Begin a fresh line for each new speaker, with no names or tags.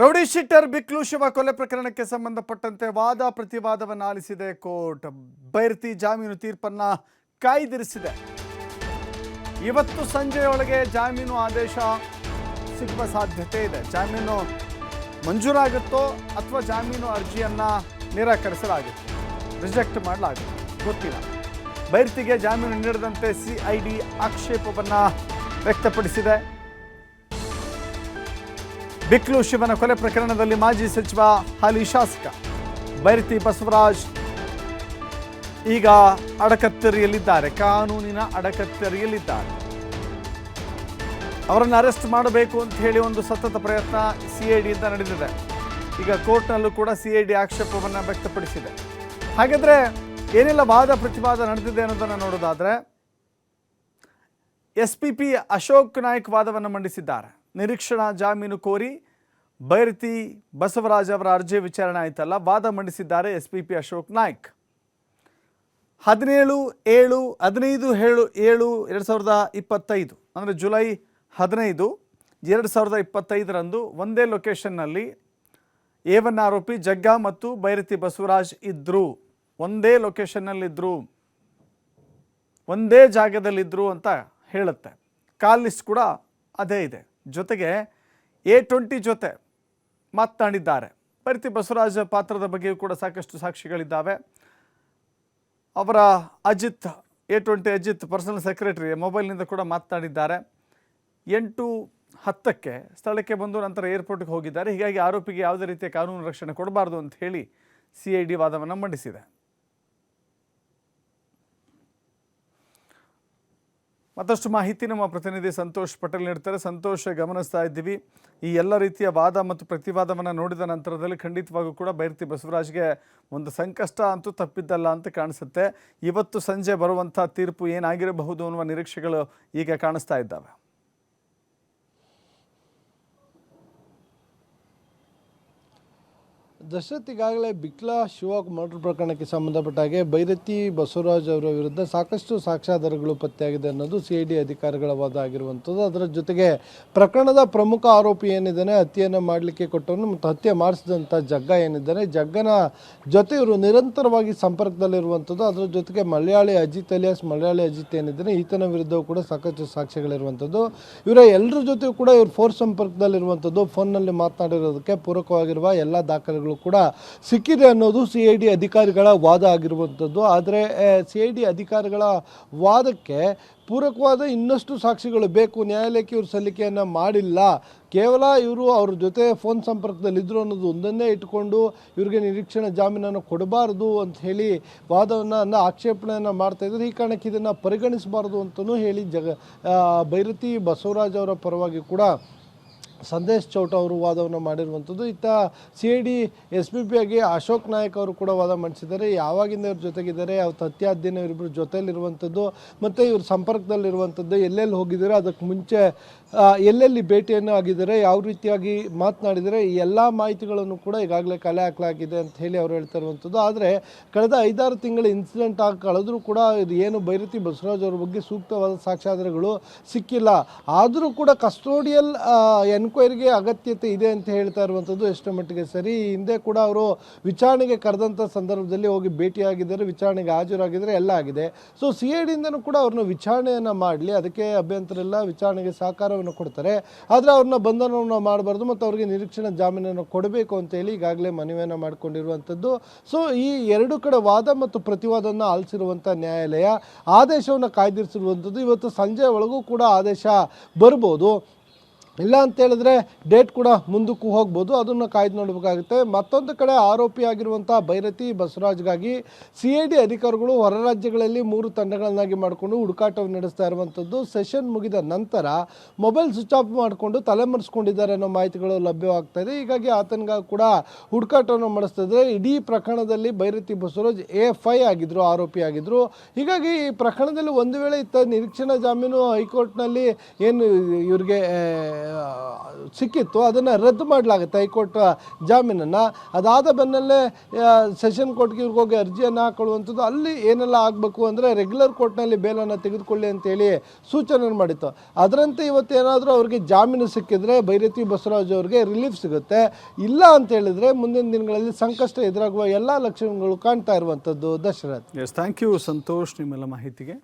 Rowdy sheeter ಬಿಕ್ಲು Shiva ಕೊಲೆ ಪ್ರಕರಣಕ್ಕೆ ಸಂಬಂಧಪಟ್ಟಂತೆ ವಾದ ಪ್ರತಿವಾದವನ್ನು ಆಲಿಸಿದೆ ಕೋರ್ಟ್. ಬೈರ್ತಿ ಜಾಮೀನು ತೀರ್ಪನ್ನ ಕಾಯ್ದಿರಿಸಿದೆ. ಇವತ್ತು ಸಂಜೆಯೊಳಗೆ ಜಾಮೀನು ಆದೇಶ ಸಿಗುವ ಸಾಧ್ಯತೆ ಇದೆ. ಜಾಮೀನು ಮಂಜೂರಾಗುತ್ತೋ ಅಥವಾ ಜಾಮೀನು ಅರ್ಜಿಯನ್ನು ನಿರಾಕರಿಸಲಾಗುತ್ತೆ? ರಿಜೆಕ್ಟ್ ಮಾಡಲಾಗುತ್ತೆ? ಗೊತ್ತಿಲ್ಲ. ಬೈರ್ತಿಗೆ ಜಾಮೀನು ನೀಡದಂತೆ ಸಿಐಡಿ ಆಕ್ಷೇಪವನ್ನು ವ್ಯಕ್ತಪಡಿಸಿದೆ. ಬಿಕ್ಲು ಶಿವನ ಕೊಲೆ ಪ್ರಕರಣದಲ್ಲಿ ಮಾಜಿ ಸಚಿವ ಹಾಲಿ ಶಾಸಕ ಬೈರತಿ ಬಸವರಾಜ್ ಈಗ ಅಡಕತ್ತರಿಯಲ್ಲಿದ್ದಾರೆ, ಕಾನೂನಿನ ಅಡಕತ್ತರಿಯಲ್ಲಿದ್ದಾರೆ. ಅವರನ್ನು ಅರೆಸ್ಟ್ ಮಾಡಬೇಕು ಅಂತ ಹೇಳಿ ಒಂದು ಸತತ ಪ್ರಯತ್ನ ಸಿಐಡಿಯಿಂದ ನಡೆದಿದೆ. ಈಗ ಕೋರ್ಟ್ನಲ್ಲೂ ಕೂಡ ಸಿಐಡಿ ಆಕ್ಷೇಪವನ್ನು ವ್ಯಕ್ತಪಡಿಸಿದೆ. ಹಾಗಾದ್ರೆ ಏನೆಲ್ಲ ವಾದ ಪ್ರತಿವಾದ ನಡೆದಿದೆ ಅನ್ನೋದನ್ನು ನೋಡೋದಾದರೆ S P P Ashok Nayak ವಾದವನ್ನು ಮಂಡಿಸಿದ್ದಾರೆ. ನಿರೀಕ್ಷಣಾ ಜಾಮೀನು ಕೋರಿ ಬೈರತಿ ಬಸವರಾಜ್ ಅವರ ಅರ್ಜಿ ವಿಚಾರಣೆ ಆಯ್ತಲ್ಲ, ವಾದ ಮಂಡಿಸಿದ್ದಾರೆ S P P Ashok Naik. ಹದಿನೇಳು, ಏಳು, ಹದಿನೈದು, ಏಳು ಏಳು, ಎರಡು ಸಾವಿರದ ಇಪ್ಪತ್ತೈದು, ಅಂದರೆ ಜುಲೈ ಹದಿನೈದು, ಎರಡು ಸಾವಿರದ ಇಪ್ಪತ್ತೈದರಂದು ಒಂದೇ ಲೊಕೇಶನ್ನಲ್ಲಿ ಏವನ್ ಆರೋಪಿ ಜಗ್ಗ ಮತ್ತು ಬೈರತಿ ಬಸವರಾಜ್ ಇದ್ದರು ಒಂದೇ ಲೊಕೇಶನ್ನಲ್ಲಿದ್ದರು ಒಂದೇ ಜಾಗದಲ್ಲಿದ್ದರು ಅಂತ ಹೇಳುತ್ತೆ. ಕಾಲ್ ಕೂಡ ಅದೇ ಇದೆ. ಜೊತೆಗೆ ಎ ಟ್ವೆಂಟಿ ಜೊತೆ ಮಾತನಾಡಿದ್ದಾರೆ. ಪರಿತಿ ಬಸವರಾಜ ಪಾತ್ರದ ಬಗ್ಗೆಯೂ ಕೂಡ ಸಾಕಷ್ಟು ಸಾಕ್ಷಿಗಳಿದ್ದಾವೆ. ಅವರ Ajit, A twenty Ajit personal secretary ಮೊಬೈಲ್ನಿಂದ ಕೂಡ ಮಾತನಾಡಿದ್ದಾರೆ. ಎಂಟು ಹತ್ತಕ್ಕೆ ಸ್ಥಳಕ್ಕೆ ಬಂದು ನಂತರ ಏರ್ಪೋರ್ಟ್ಗೆ ಹೋಗಿದ್ದಾರೆ. ಹೀಗಾಗಿ ಆರೋಪಿಗೆ ಯಾವುದೇ ರೀತಿಯ ಕಾನೂನು ರಕ್ಷಣೆ ಕೊಡಬಾರ್ದು ಅಂತ ಹೇಳಿ ಸಿ ಐ ಡಿ ವಾದವನ್ನು ಮಂಡಿಸಿದೆ. ಮತ್ತಷ್ಟು ಮಾಹಿತಿ ನಮ್ಮ ಪ್ರತಿನಿಧಿ ಸಂತೋಷ್ ಪಟೇಲ್ ನೀಡ್ತಾರೆ. ಸಂತೋಷ್, ಗಮನಿಸ್ತಾ ಇದ್ದೀವಿ. ಈ ಎಲ್ಲ ರೀತಿಯ ವಾದ ಮತ್ತು ಪ್ರತಿವಾದವನ್ನು ನೋಡಿದ ನಂತರದಲ್ಲಿ ಖಂಡಿತವಾಗೂ ಕೂಡ ಬೈರತಿ ಬಸವರಾಜ್ಗೆ ಒಂದು ಸಂಕಷ್ಟ ಅಂತೂ ತಪ್ಪಿದ್ದಲ್ಲ ಅಂತ ಕಾಣಿಸುತ್ತೆ. ಇವತ್ತು ಸಂಜೆ ಬರುವಂಥ ತೀರ್ಪು ಏನಾಗಿರಬಹುದು ಅನ್ನುವ ನಿರೀಕ್ಷೆಗಳು ಈಗ ಕಾಣಿಸ್ತಾ ಇದ್ದಾವೆ.
ದಶರಥ್ ಈಗಾಗಲೇ ಬಿಕ್ಲಾ ಶಿವ ಮರ್ಡರ್ ಪ್ರಕರಣಕ್ಕೆ ಸಂಬಂಧಪಟ್ಟ ಹಾಗೆ ಬೈರತಿ ಬಸವರಾಜ್ ಅವರ ವಿರುದ್ಧ ಸಾಕಷ್ಟು ಸಾಕ್ಷ್ಯಾಧಾರಗಳು ಪತ್ತೆಯಾಗಿದೆ ಅನ್ನೋದು ಸಿ ಐ ಡಿ ಅಧಿಕಾರಿಗಳ ವಾದ ಆಗಿರುವಂಥದ್ದು. ಅದರ ಜೊತೆಗೆ ಪ್ರಕರಣದ ಪ್ರಮುಖ ಆರೋಪಿ ಏನಿದ್ದಾನೆ, ಹತ್ಯೆಯನ್ನು ಮಾಡಲಿಕ್ಕೆ ಕೊಟ್ಟವನು ಮತ್ತು ಹತ್ಯೆ ಮಾಡಿಸಿದಂಥ ಜಗ್ಗ ಏನಿದ್ದಾನೆ, ಜಗ್ಗನ ಜೊತೆ ಇವರು ನಿರಂತರವಾಗಿ ಸಂಪರ್ಕದಲ್ಲಿರುವಂಥದ್ದು. ಅದರ ಜೊತೆಗೆ ಮಲಯಾಳಿ ಅಜಿತ್ ಅಲಿಯಾಸ್, ಮಲಯಾಳಿ ಅಜಿತ್ ಏನಿದ್ದಾನೆ, ಈತನ ವಿರುದ್ಧವೂ ಕೂಡ ಸಾಕಷ್ಟು ಸಾಕ್ಷ್ಯಗಳಿರುವಂಥದ್ದು. ಇವರ ಎಲ್ಲರ ಜೊತೆ ಕೂಡ ಇವರು ಫೋರ್ ಸಂಪರ್ಕದಲ್ಲಿರುವಂಥದ್ದು. ಫೋನ್ನಲ್ಲಿ ಮಾತನಾಡಿರೋದಕ್ಕೆ ಪೂರಕವಾಗಿರುವ ಎಲ್ಲ ದಾಖಲೆಗಳು ಕೂಡ ಸಿಕ್ಕಿದೆ ಅನ್ನೋದು ಸಿ ಐ ಡಿ ಅಧಿಕಾರಿಗಳ ವಾದ ಆಗಿರುವಂಥದ್ದು. ಆದರೆ ಸಿ ಐ ಡಿ ಅಧಿಕಾರಿಗಳ ವಾದಕ್ಕೆ ಪೂರಕವಾದ ಇನ್ನಷ್ಟು ಸಾಕ್ಷಿಗಳು ಬೇಕು. ನ್ಯಾಯಾಲಯಕ್ಕೆ ಇವರು ಸಲ್ಲಿಕೆಯನ್ನು ಮಾಡಿಲ್ಲ. ಕೇವಲ ಇವರು ಅವ್ರ ಜೊತೆ ಫೋನ್ ಸಂಪರ್ಕದಲ್ಲಿದ್ದರು ಅನ್ನೋದು ಒಂದನ್ನೇ ಇಟ್ಕೊಂಡು ಇವರಿಗೆ ನಿರೀಕ್ಷಣಾ ಜಾಮೀನನ್ನು ಕೊಡಬಾರ್ದು ಅಂತ ಹೇಳಿ ವಾದವನ್ನು ಆಕ್ಷೇಪಣೆಯನ್ನು ಮಾಡ್ತಾ ಇದ್ದಾರೆ. ಈ ಕಾರಣಕ್ಕೆ ಇದನ್ನು ಪರಿಗಣಿಸಬಾರ್ದು ಅಂತಲೂ ಹೇಳಿ ಜಗ ಭೈರತಿ ಬಸವರಾಜ್ ಅವರ ಪರವಾಗಿ ಕೂಡ ಸಂದೇಶ್ ಚೌಟ ಅವರು ವಾದವನ್ನು ಮಾಡಿರುವಂಥದ್ದು. ಇತ್ತ C I D S P P ಆಗಿ ಅಶೋಕ್ ನಾಯಕ್ ಅವರು ಕೂಡ ವಾದ ಮಂಡಿಸಿದ್ದಾರೆ. ಯಾವಾಗಿಂದ ಇವ್ರ ಜೊತೆಗಿದ್ದಾರೆ, ಅವ್ರ ತತ್ಯಾಧ್ಯಯನ ಇವರಿಬ್ಬರು ಜೊತೆಯಲ್ಲಿರುವಂಥದ್ದು, ಮತ್ತು ಇವ್ರ ಸಂಪರ್ಕದಲ್ಲಿರುವಂಥದ್ದು, ಎಲ್ಲೆಲ್ಲಿ ಹೋಗಿದ್ದಾರೆ ಅದಕ್ಕೆ ಮುಂಚೆ ಎಲ್ಲೆಲ್ಲಿ ಭೇಟಿಯನ್ನು ಆಗಿದ್ದಾರೆ, ಯಾವ ರೀತಿಯಾಗಿ ಮಾತನಾಡಿದರೆ ಈ ಎಲ್ಲ ಮಾಹಿತಿಗಳನ್ನು ಕೂಡ ಈಗಾಗಲೇ ಕಲೆ ಹಾಕಲಾಗಿದೆ ಅಂತ ಹೇಳಿ ಅವರು ಹೇಳ್ತಾ ಇರುವಂಥದ್ದು. ಆದರೆ ಕಳೆದ ಐದಾರು ತಿಂಗಳ ಇನ್ಸಿಡೆಂಟ್ ಆಗಿ ಕಳೆದರೂ ಕೂಡ ಇದು ಏನು ಭೈರತಿ ಬಸವರಾಜ್ ಅವ್ರ ಬಗ್ಗೆ ಸೂಕ್ತವಾದ ಸಾಕ್ಷ್ಯಾಧಾರಗಳು ಸಿಕ್ಕಿಲ್ಲ. ಆದರೂ ಕೂಡ ಕಸ್ಟೋಡಿಯಲ್ ಎನ್ಕ್ವೈರಿಗೆ ಅಗತ್ಯತೆ ಇದೆ ಅಂತ ಹೇಳ್ತಾ ಇರುವಂಥದ್ದು ಎಷ್ಟು ಮಟ್ಟಿಗೆ ಸರಿ. ಹಿಂದೆ ಕೂಡ ಅವರು ವಿಚಾರಣೆಗೆ ಕರೆದಂಥ ಸಂದರ್ಭದಲ್ಲಿ ಹೋಗಿ ಭೇಟಿಯಾಗಿದ್ದಾರೆ, ವಿಚಾರಣೆಗೆ ಹಾಜರಾಗಿದ್ದಾರೆ, ಎಲ್ಲ ಆಗಿದೆ. ಸೊ ಸಿ ಐ ಡಿಯಿಂದನೂ ಕೂಡ ಅವ್ರನ್ನ ವಿಚಾರಣೆಯನ್ನು ಮಾಡಲಿ. ಅದಕ್ಕೆ ಅಭ್ಯಂತರ ಇಲ್ಲ ವಿಚಾರಣೆಗೆ ಸಹಕಾರವನ್ನು ಕೊಡ್ತಾರೆ. ಆದರೆ ಅವ್ರನ್ನ ಬಂಧನವನ್ನು ಮಾಡಬಾರ್ದು ಮತ್ತು ಅವರಿಗೆ ನಿರೀಕ್ಷಣಾ ಜಾಮೀನನ್ನು ಕೊಡಬೇಕು ಅಂತ ಹೇಳಿ ಈಗಾಗಲೇ ಮನವಿಯನ್ನು ಮಾಡಿಕೊಂಡಿರುವಂಥದ್ದು. ಸೊ ಈ ಎರಡು ಕಡೆ ವಾದ ಮತ್ತು ಪ್ರತಿವಾದವನ್ನು ಆಲಿಸಿರುವಂಥ ನ್ಯಾಯಾಲಯ ಆದೇಶವನ್ನು ಕಾಯ್ದಿರಿಸಿರುವಂಥದ್ದು. ಇವತ್ತು ಸಂಜೆ ಒಳಗೂ ಕೂಡ ಆದೇಶ ಬರ್ಬೋದು. ಇಲ್ಲ ಅಂತ ಹೇಳಿದ್ರೆ ಡೇಟ್ ಕೂಡ ಮುಂದಕ್ಕೂ ಹೋಗ್ಬೋದು, ಅದನ್ನು ಕಾಯ್ದು ನೋಡಬೇಕಾಗುತ್ತೆ. ಮತ್ತೊಂದು ಕಡೆ ಆರೋಪಿಯಾಗಿರುವಂಥ ಭೈರತಿ ಬಸವರಾಜ್ಗಾಗಿ ಸಿ ಐ ಡಿ ಅಧಿಕಾರಿಗಳು ಹೊರ ರಾಜ್ಯಗಳಲ್ಲಿ ಮೂರು ತಂಡಗಳನ್ನಾಗಿ ಮಾಡಿಕೊಂಡು ಹುಡುಕಾಟವನ್ನು ನಡೆಸ್ತಾ ಇರುವಂಥದ್ದು ಸೆಷನ್ ಮುಗಿದ ನಂತರ ಮೊಬೈಲ್ ಸ್ವಿಚ್ ಆಫ್ ಮಾಡಿಕೊಂಡು ತಲೆಮರೆಸ್ಕೊಂಡಿದ್ದಾರೆ ಅನ್ನೋ ಮಾಹಿತಿಗಳು ಲಭ್ಯವಾಗ್ತಾ ಇದೆ. ಹೀಗಾಗಿ ಆತನಿಗೆ ಕೂಡ ಹುಡುಕಾಟವನ್ನು ಮಾಡಿಸ್ತಾ ಇದ್ದಾರೆ ಇಡೀ ಪ್ರಕರಣದಲ್ಲಿ ಭೈರತಿ ಬಸವರಾಜ್ ಎ ಎಫ್ ಆಗಿದ್ರು, ಆರೋಪಿ ಆಗಿದ್ರು. ಹೀಗಾಗಿ ಈ ಪ್ರಕರಣದಲ್ಲಿ ಒಂದು ವೇಳೆ ಇತ್ತ ನಿರೀಕ್ಷಣಾ ಜಾಮೀನು ಹೈಕೋರ್ಟ್ನಲ್ಲಿ ಏನು ಇವ್ರಿಗೆ ಸಿಕ್ಕಿತ್ತು, ಅದನ್ನು ರದ್ದು ಮಾಡಲಾಗುತ್ತೆ ಹೈಕೋರ್ಟ್ ಜಾಮೀನನ್ನು. ಅದಾದ ಬೆನ್ನಲ್ಲೇ ಸೆಷನ್ ಕೋರ್ಟ್ಗೆ ಇವ್ರಿಗೆ ಹೋಗಿ ಅರ್ಜಿಯನ್ನು ಹಾಕೊಳ್ಳುವಂಥದ್ದು ಅಲ್ಲಿ ಏನೆಲ್ಲ ಆಗಬೇಕು ಅಂದರೆ ರೆಗ್ಯುಲರ್ ಕೋರ್ಟ್ನಲ್ಲಿ ಬೇಲನ್ನು ತೆಗೆದುಕೊಳ್ಳಿ ಅಂತೇಳಿ ಸೂಚನೆ ಮಾಡಿತ್ತು. ಅದರಂತೆ ಇವತ್ತು ಏನಾದರೂ ಅವ್ರಿಗೆ ಜಾಮೀನು ಸಿಕ್ಕಿದ್ರೆ ಭೈರತಿ ಬಸವರಾಜ್ ಅವ್ರಿಗೆ ರಿಲೀಫ್ ಸಿಗುತ್ತೆ. ಇಲ್ಲ ಅಂತ ಹೇಳಿದ್ರೆ ಮುಂದಿನ ದಿನಗಳಲ್ಲಿ ಸಂಕಷ್ಟ ಎದುರಾಗುವ ಎಲ್ಲ ಲಕ್ಷಣಗಳು ಕಾಣ್ತಾ ಇರುವಂಥದ್ದು Dasharath.
Yes thank you Santosh, ನಿಮ್ಮೆಲ್ಲ ಮಾಹಿತಿಗೆ.